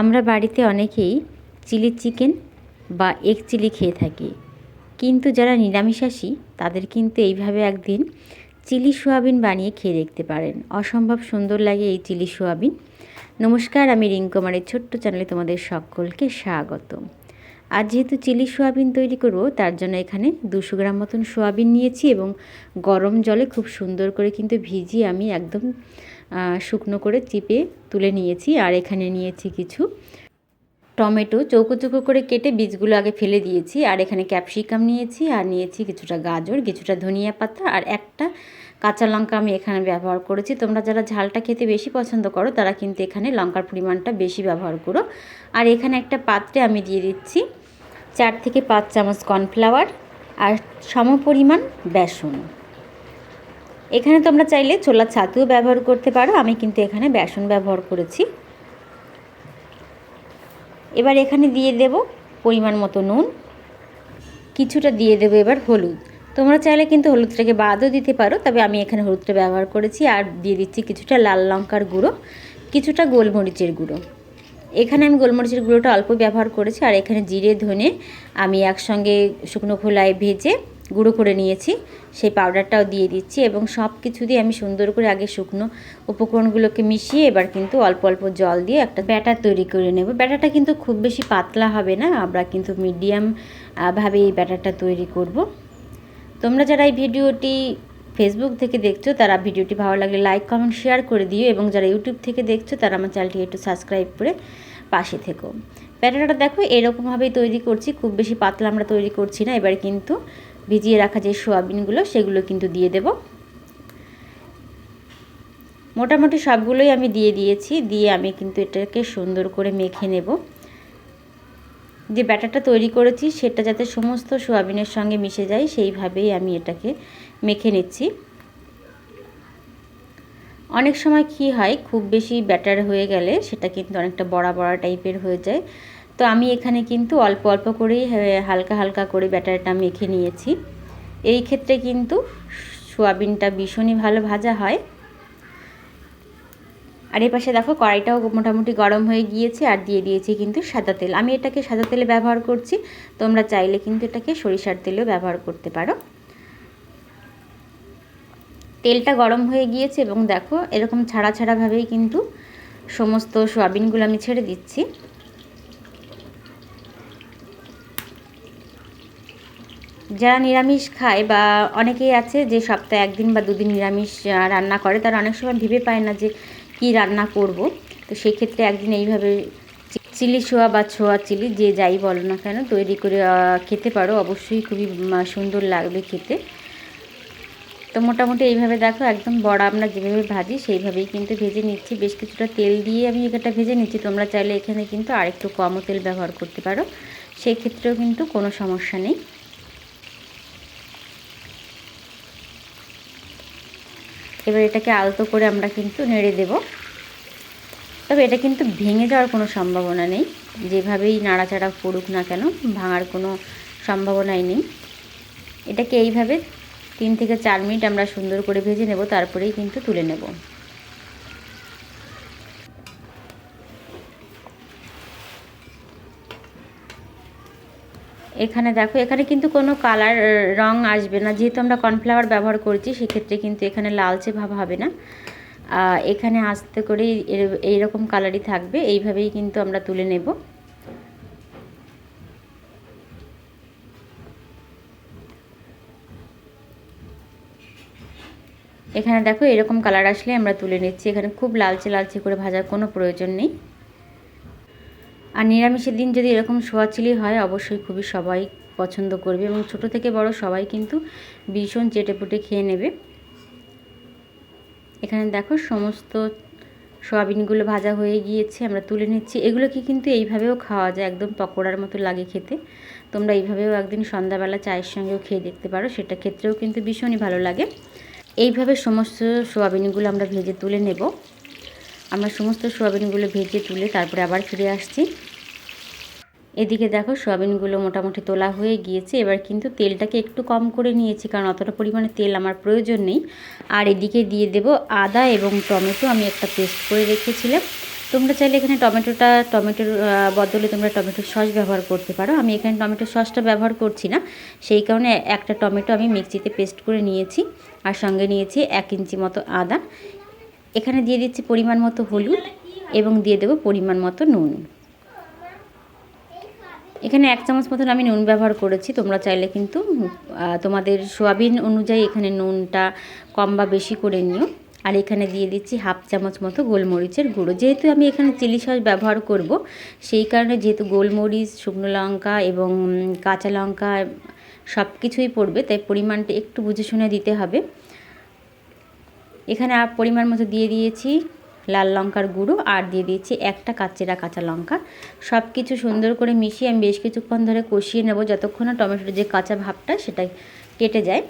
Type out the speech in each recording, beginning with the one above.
আমরা বাড়িতে অনেকেই চিলি চিকেন বা এগ চিলি খেয়ে থাকি। কিন্তু যারা নিরামিষাশী, তাদের কিন্তু এইভাবে একদিন চিলি সোয়াবিন বানিয়ে খেয়ে দেখতে পারেন। অসম্ভব সুন্দর লাগে এই চিলি সোয়াবিন। নমস্কার, আমি রিঙ্কুমারের ছোট্ট চ্যানেলে তোমাদের সকলকে স্বাগত। আজ যেহেতু চিলি সোয়াবিন তৈরি করব, তার জন্য এখানে দুশো গ্রাম মতন সোয়াবিন নিয়েছি এবং গরম জলে খুব সুন্দর করে কিন্তু ভিজিয়ে আমি একদম শুকনো করে চিপে তুলে নিয়েছি আর এখানে নিয়েছি কিছু টমেটো চৌকো চৌকো করে কেটে বীজগুলো আগে ফেলে দিয়েছি আর এখানে ক্যাপসিকাম নিয়েছি আর নিয়েছি কিছুটা গাজর, কিছুটা ধনিয়া পাতা আর একটা কাঁচা লঙ্কা আমি এখানে ব্যবহার করেছি। তোমরা যারা ঝালটা খেতে বেশি পছন্দ করো, তারা কিন্তু এখানে লঙ্কার পরিমাণটা বেশি ব্যবহার করো। আর এখানে একটা পাত্রে আমি দিয়ে দিচ্ছি চার থেকে পাঁচ চামচ কর্নফ্লাওয়ার আর সম পরিমাণ বেসন। এখানে তোমরা চাইলে ছোলার ছাতুও ব্যবহার করতে পারো। আমি কিন্তু এখানে বেসন ব্যবহার করেছি। এবার এখানে দিয়ে দেব পরিমাণ মতো নুন। কিছুটা দিয়ে দেবো এবার হলুদ। তোমরা চাইলে কিন্তু হলুদটাকে বাদও দিতে পারো, তবে আমি এখানে হলুদটা ব্যবহার করেছি। আর দিয়ে দিচ্ছি কিছুটা লাল লঙ্কার গুঁড়ো, কিছুটা গোলমরিচের গুঁড়ো। এখানে আমি গোলমরিচের গুঁড়োটা অল্প ব্যবহার করেছি। আর এখানে জিরে, ধনে আমি একসঙ্গে শুকনো খোলায় ভেজে গুঁড়ো করে নিয়েছি। সেই পাউডারটাও দিয়ে দিচ্ছি এবং সব কিছু দিয়ে আমি সুন্দর করে আগে শুকনো উপকরণগুলোকে মিশিয়ে এবার কিন্তু অল্প অল্প জল দিয়ে একটা ব্যাটার তৈরি করে নেব। ব্যাটারটা কিন্তু খুব বেশি পাতলা হবে না, আমরা কিন্তু মিডিয়াম ভাবে এই ব্যাটারটা তৈরি করব। তোমরা যারা এই ভিডিওটি ফেসবুক থেকে দেখছ, তারা ভিডিওটি ভালো লাগলে লাইক কমেন্ট শেয়ার করে দিও এবং যারা ইউটিউব থেকে দেখছ, তারা আমার চ্যানেলটি একটু সাবস্ক্রাইব করে পাশে থেকো। ব্যাটারটা দেখো, এরকমভাবেই তৈরি করছি, খুব বেশি পাতলা আমরা তৈরি করছি না, এবার কিন্তু ভিজিয়ে রাখা যে সোয়াবিনগুলো, সেগুলো কিন্তু দিয়ে দেব। মোটামুটি সবগুলোই আমি দিয়ে দিয়েছি, দিয়ে আমি কিন্তু এটাকে সুন্দর করে মেখে নেব। যে ব্যাটারটা তৈরি করেছি, সেটা যাতে সমস্ত সোয়াবিনের সঙ্গে মিশে যায়, সেইভাবেই আমি এটাকে মেখে নিচ্ছি। অনেক সময় কি হয়, খুব বেশি ব্যাটার হয়ে গেলে সেটা কিন্তু অনেকটা বড়া বড়া টাইপের হয়ে যায়। তো আমি এখানে কিন্তু অল্প অল্প করেই হালকা হালকা করে ব্যাটারটা মেখে নিয়েছি। এই ক্ষেত্রে কিন্তু সোয়াবিনটা ভীষণই ভালো ভাজা হয়। আর এই পাশে দেখো কড়াইটাও মোটামুটি গরম হয়ে গিয়েছে আর দিয়ে দিয়েছি কিন্তু সাদা তেল। আমি এটাকে সাদা তেলে ব্যবহার করছি, তোমরা চাইলে কিন্তু এটাকে সরিষার তেলেও ব্যবহার করতে পারো। তেলটা গরম হয়ে গিয়েছে এবং দেখো এরকম ছাড়া ছাড়াভাবেই কিন্তু সমস্ত সোয়াবিনগুলো আমি ছেড়ে দিচ্ছি। যারা নিরামিষ খায় বা অনেকেই আছে যে সপ্তাহে একদিন বা দুদিন নিরামিষ রান্না করে, তারা অনেক সময় ভেবে পায় না যে কি রান্না করব। তো সেক্ষেত্রে একদিন এইভাবে চিলি ছোয়া বা ছোয়া চিলি যে যাই বলো না কেন তৈরি করে খেতে পারো। অবশ্যই খুবই সুন্দর লাগবে খেতে। তো মোটামুটি এইভাবে দেখো, একদম বড়া আমরা যেভাবে ভাজি সেইভাবেই কিন্তু ভেজে নিচ্ছি। বেশ কিছুটা তেল দিয়ে আমি এটা ভেজে নিচ্ছি। তোমরা চাইলে এখানে কিন্তু আরেকটু কমও তেল ব্যবহার করতে পারো। সেই ক্ষেত্রেও কিন্তু কোনো সমস্যা নেই। এবার এটাকে আলতো করে আমরা কিন্তু নেড়ে দেব। তবে এটা কিন্তু ভেঙে যাওয়ার কোনো সম্ভাবনা নেই। যেভাবেই নাড়াচাড়া করুক না কেন, ভাঙার কোনো সম্ভাবনাই নেই। এটাকে এইভাবে তিন থেকে চার মিনিট আমরা সুন্দর করে ভেজে নেব, তারপরেই কিন্তু তুলে নেব। এখানে দেখো, এখানে কিন্তু কোনো কালার রং আসবে না। যেহেতু আমরা কর্নফ্লাওয়ার ব্যবহার করছি, সেক্ষেত্রে কিন্তু এখানে লালচে ভাব হবে না। এখানে আস্তে করে এইরকম কালারই থাকবে। এইভাবেই কিন্তু আমরা তুলে নেব। এখানে দেখো, এরকম কালার আসলে আমরা তুলে নিচ্ছি। এখানে খুব লালচে লালচে করে ভাজার কোনো প্রয়োজন নেই। আর নিরামিষের দিন যদি এরকম সোয়া চিলি হয়, অবশ্যই খুবই সবাই পছন্দ করবে এবং ছোট থেকে বড় সবাই কিন্তু ভীষণ চেটেপুটে খেয়ে নেবে। এখানে দেখো সমস্ত সোয়াবিনগুলো ভাজা হয়ে গিয়েছে, আমরা তুলে নিচ্ছি। এগুলোকে কিন্তু এইভাবেও খাওয়া যায়, একদম পকোড়ার মতো লাগে খেতে। তোমরা এইভাবেও একদিন সন্ধ্যাবেলা চায়ের সঙ্গেও খেয়ে দেখতে পারো, সেটা ক্ষেত্রেও কিন্তু ভীষণই ভালো লাগে। এইভাবে সমস্ত সোয়াবিনগুলো আমরা ভেজে তুলে নেব। আমরা সমস্ত সোয়াবিনগুলো ভেজে তুলে তারপরে আবার ফিরে আসছি। এদিকে দেখো সোয়াবিনগুলো মোটামুটি তোলা হয়ে গিয়েছে। এবার কিন্তু তেলটাকে একটু কম করে নিয়েছি, কারণ অতটা পরিমাণে তেল আমার প্রয়োজন নেই। আর এদিকে দিয়ে দেব আদা এবং টমেটো, আমি একটা পেস্ট করে রেখেছিলাম। তোমরা চাইলে এখানে টমেটোটা, টমেটোর বদলে তোমরা টমেটোর সস ব্যবহার করতে পারো। আমি এখানে টমেটোর সসটা ব্যবহার করছি না। সেই কারণে একটা টমেটো আমি মিক্সিতে পেস্ট করে নিয়েছি আর সঙ্গে নিয়েছি এক ইঞ্চি মতো আদা। এখানে দিয়ে দিচ্ছি পরিমাণ মতো হলুদ এবং দিয়ে দেবো পরিমাণ মতো নুন। এখানে এক চামচ মতন আমি নুন ব্যবহার করেছি, তোমরা চাইলে কিন্তু তোমাদের সোয়াবিন অনুযায়ী এখানে নুনটা কম বা বেশি করে নিও। আর এখানে দিয়ে দিচ্ছি হাফ চামচ মতো গোলমরিচের গুঁড়ো। যেহেতু আমি এখানে চিলি সস ব্যবহার করব, সেই কারণে যেহেতু গোলমরিচ, শুকনো লঙ্কা এবং কাঁচা লঙ্কা সব কিছুই পড়বে, তাই পরিমাণটা একটু বুঝে শুনে দিতে হবে। এখানে পরিমাণ মতো দিয়ে দিয়েছি লাল লঙ্কার গুঁড়ো আর দিয়ে দিয়েছি একটা কাচেরা কাঁচা লঙ্কা। সব কিছু সুন্দর করে মিশিয়ে আমি বেশ কিছুক্ষণ ধরে কষিয়ে নেব যতক্ষণ না টমেটোর যে কাঁচা ভাবটা সেটা কেটে যায়।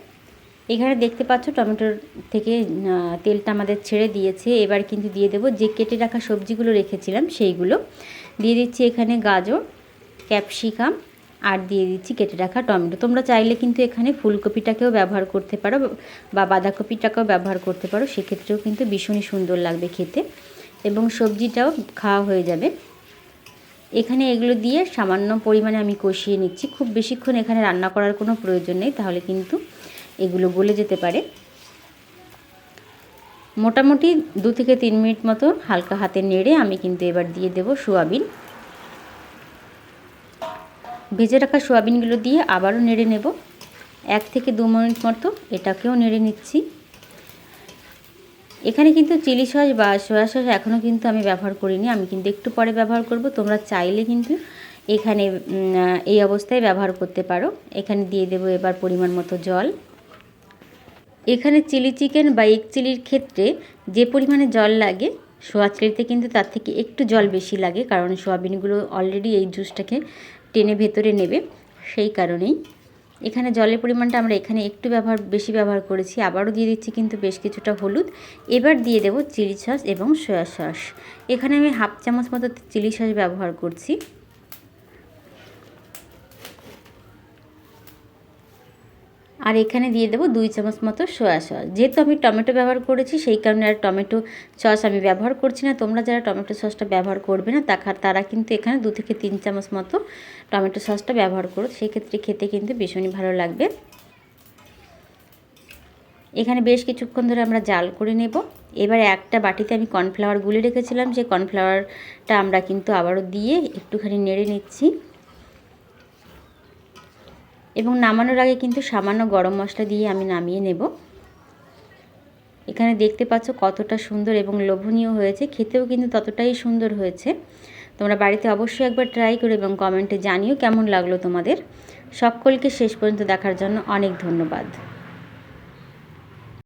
এখানে দেখতে পাচ্ছ টমেটোর থেকে তেলটা আমাদের ছেড়ে দিয়েছে। এবার কিন্তু দিয়ে দেবো যে কেটে রাখা সবজিগুলো রেখেছিলাম সেইগুলো। দিয়ে দিচ্ছি এখানে গাজর, ক্যাপসিকাম আর দিয়ে দিচ্ছি, কেটে রাখা টমেটো। তোমরা চাইলে কিন্তু এখানে ফুলকপিটাকেও ব্যবহার করতে পারো বা বাঁধাকপিটাকেও ব্যবহার করতে পারো। সেক্ষেত্রেও কিন্তু ভীষণই সুন্দর লাগবে খেতে এবং সবজিটাও খাওয়া হয়ে যাবে। এখানে এগুলো দিয়ে সামান্য পরিমাণে আমি কষিয়ে নিচ্ছি। খুব বেশিক্ষণ এখানে রান্না করার কোনো প্রয়োজন নেই, তাহলে কিন্তু এগুলো গলে যেতে পারে। মোটামুটি দু থেকে তিন মিনিট মতো হালকা হাতে নেড়ে আমি কিন্তু এবার দিয়ে দেব সোয়াবিন। ভেজে রাখা সোয়াবিনগুলো দিয়ে আবারও নেড়ে নেব। এক থেকে দু মিনিট মতো এটাকেও নেড়ে নিচ্ছি। এখানে কিন্তু চিলি সস বা সয়া সস এখনও কিন্তু আমি ব্যবহার করিনি। আমি কিন্তু একটু পরে ব্যবহার করব। তোমরা চাইলে কিন্তু এখানে এই অবস্থায় ব্যবহার করতে পারো। এখানে দিয়ে দেবো এবার পরিমাণ মতো জল। এখানে চিলি চিকেন বা এগ চিলির ক্ষেত্রে যে পরিমাণে জল লাগে, সোয়া চিলিতে কিন্তু তার থেকে একটু জল বেশি লাগে, কারণ সোয়াবিনগুলো অলরেডি এই জুসটাকে টেনে ভেতরে নেবে, সেই কারণেই। এখানে জলের পরিমাণটা আমরা এখানে একটু ব্যবহার, বেশি ব্যবহার করেছি, আবারও দিয়ে দিচ্ছি কিন্তু বেশ কিছুটা হলুদ। এবার দিয়ে দেবো চিলি সস এবং সয়া সস। এখানে আমি হাফ চামচ মতো চিলি সস ব্যবহার করছি। আর এখানে দিয়ে দেবো দুই চামচ মতো সয়া সস যেহেতু আমি টমেটো ব্যবহার করেছি, সেই কারণে আর টমেটো সস আমি ব্যবহার করছি না। তোমরা যারা টমেটো সসটা ব্যবহার করবে না তারা তারা কিন্তু এখানে দু থেকে তিন চামচ মতো টমেটো সসটা ব্যবহার করো। সেক্ষেত্রে খেতে কিন্তু ভীষণই ভালো লাগবে। এখানে বেশ কিছুক্ষণ ধরে আমরা জাল করে নেব। এবারে একটা বাটিতে আমি কর্নফ্লাওয়ার গুলে রেখেছিলাম। সেই কর্নফ্লাওয়ারটা আমরা কিন্তু আবারও দিয়ে একটুখানি নেড়ে নিচ্ছি। এবং নামানোর আগে কিন্তু সামান্য গরম মশলা দিয়ে আমি নামিয়ে নেব। এখানে দেখতে পাচ্ছ কতটা সুন্দর এবং লোভনীয় হয়েছে। খেতেও কিন্তু ততটাই সুন্দর হয়েছে। তোমরা বাড়িতে অবশ্যই একবার ট্রাই করো এবং কমেন্টে জানিও কেমন লাগল তোমাদের। সকলকে শেষ পর্যন্ত দেখার জন্য অনেক ধন্যবাদ।